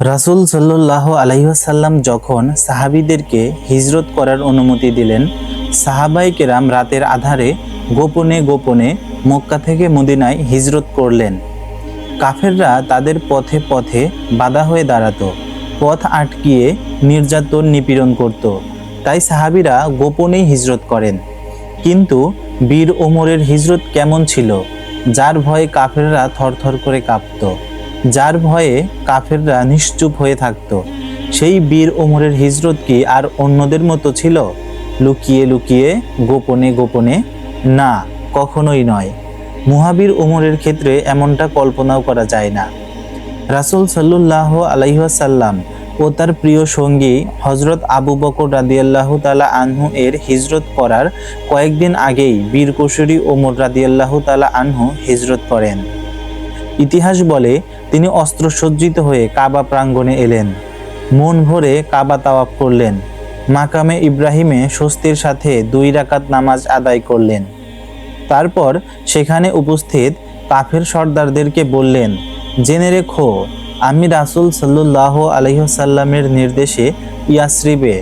রাসূল সাল্লাহ আলাইসাল্লাম যখন সাহাবিদেরকে হিজরত করার অনুমতি দিলেন সাহাবাই কেরাম রাতের আধারে গোপনে গোপনে মক্কা থেকে মদিনায় হিজরত করলেন। কাফেররা তাদের পথে পথে বাধা হয়ে দাঁড়াতো, পথ আটকিয়ে নির্যাতন নিপীড়ন করত। তাই সাহাবিরা গোপনেই হিজরত করেন। কিন্তু বীর ওমরের হিজরত কেমন ছিল, যার ভয়ে কাফেররা থরথর করে কাঁপত। যার ভয়ে কাফেররা নিশ্চুপ হয়ে থাকত। সেই বীর ওমরের হিজরত কি আর অন্যদের মতো ছিল? লুকিয়ে লুকিয়ে, গোপনে গোপনে? না, কখনোই নয়। মুহাবির ওমরের ক্ষেত্রে এমনটা কল্পনাও করা যায় না। রাসূল সাল্লাহ আলাইসাল্লাম ও তার প্রিয় সঙ্গী হজরত আবু বকর রাদিয়াল্লাহ তালা আনহু এর হিজরত করার কয়েকদিন আগেই বীর কুশরী ওমর রাদিয়াল্লাহ তালা আনহু হিজরত করেন। ইতিহাস বলে তিনি অস্ত্রসজ্জিত হয়ে কাবা প্রাঙ্গণে এলেন। মন ভরে কাবা তাওয়াফ করলেন। মাকামে ইব্রাহিমে স্বস্তির সাথে দুই রাকাত নামাজ আদায় করলেন। তারপর সেখানে উপস্থিত কাফের সর্দারদেরকে বললেন, জেনে রেখো, আমি রাসূল সাল্লাহ আলহিহসাল্লামের নির্দেশে ইয়াসরিবে,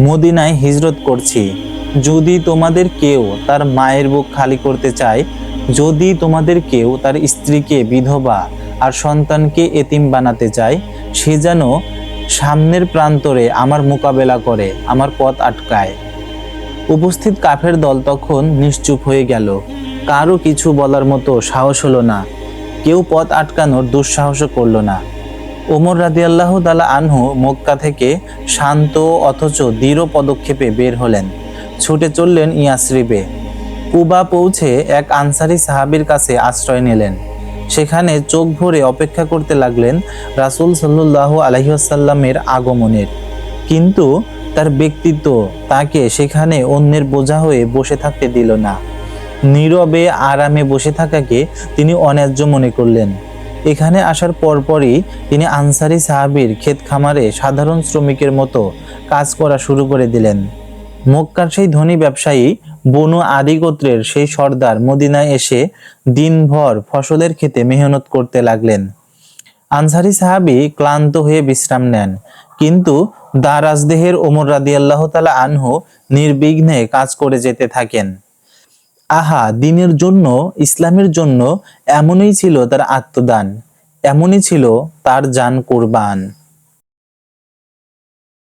মদিনায় হিজরত করছি। যদি তোমাদের কেউ তার মায়ের বুক খালি করতে চায়, যদি তোমাদের কেউ তার স্ত্রীকে বিধবা আর সন্তানকে এতিম বানাতে চায়, সে যেন সামনের প্রান্তরে আমার মোকাবেলা করে, আমার পথ আটকায়। উপস্থিত কাফের দল তখন নিশ্চুপ হয়ে গেল। কারও কিছু বলার মতো সাহস হলো না। কেউ পথ আটকানোর দুঃসাহসও করল না। ওমর রাদিয়াল্লাহু তালা আনহু মক্কা থেকে শান্ত অথচ দৃঢ় পদক্ষেপে বের হলেন। ছুটে চললেন ইয়াসরিবে। কুবা পৌঁছে এক আনসারি সাহাবীর কাছে আশ্রয় নিলেন। সেখানে চোখ ভরে অপেক্ষা করতে লাগলেন রাসূল সাল্লাল্লাহু আলহিহাসাল্লামের আগমনের। কিন্তু তার ব্যক্তিত্ব তাকে সেখানে অন্যের বোঝা হয়ে বসে থাকতে দিল না। নীরবে আরামে বসে থাকাকে তিনি অন্যায্য মনে করলেন। এখানে আসার পরপরই তিনি আনসারি সাহাবীর ক্ষেত খামারে সাধারণ শ্রমিকের মতো কাজ করা শুরু করে দিলেন। মক্কার সেই ধনী ব্যবসায়ী বনু আদি গোত্রের সেই সর্দার মদিনায় এসে দিনভর ফসলের ক্ষেতে মেহনত করতে লাগলেন। আনসারি সাহাবি ক্লান্ত হয়ে বিশ্রাম নেন। কিন্তু দারাজদেহের ওমর রাদিয়াল্লাহ তালা আনহু নির্বিঘ্নে কাজ করে যেতে থাকেন। আহা, দিনের জন্য, ইসলামের জন্য এমনই ছিল তার আত্মদান, এমনই ছিল তার জান কোরবান।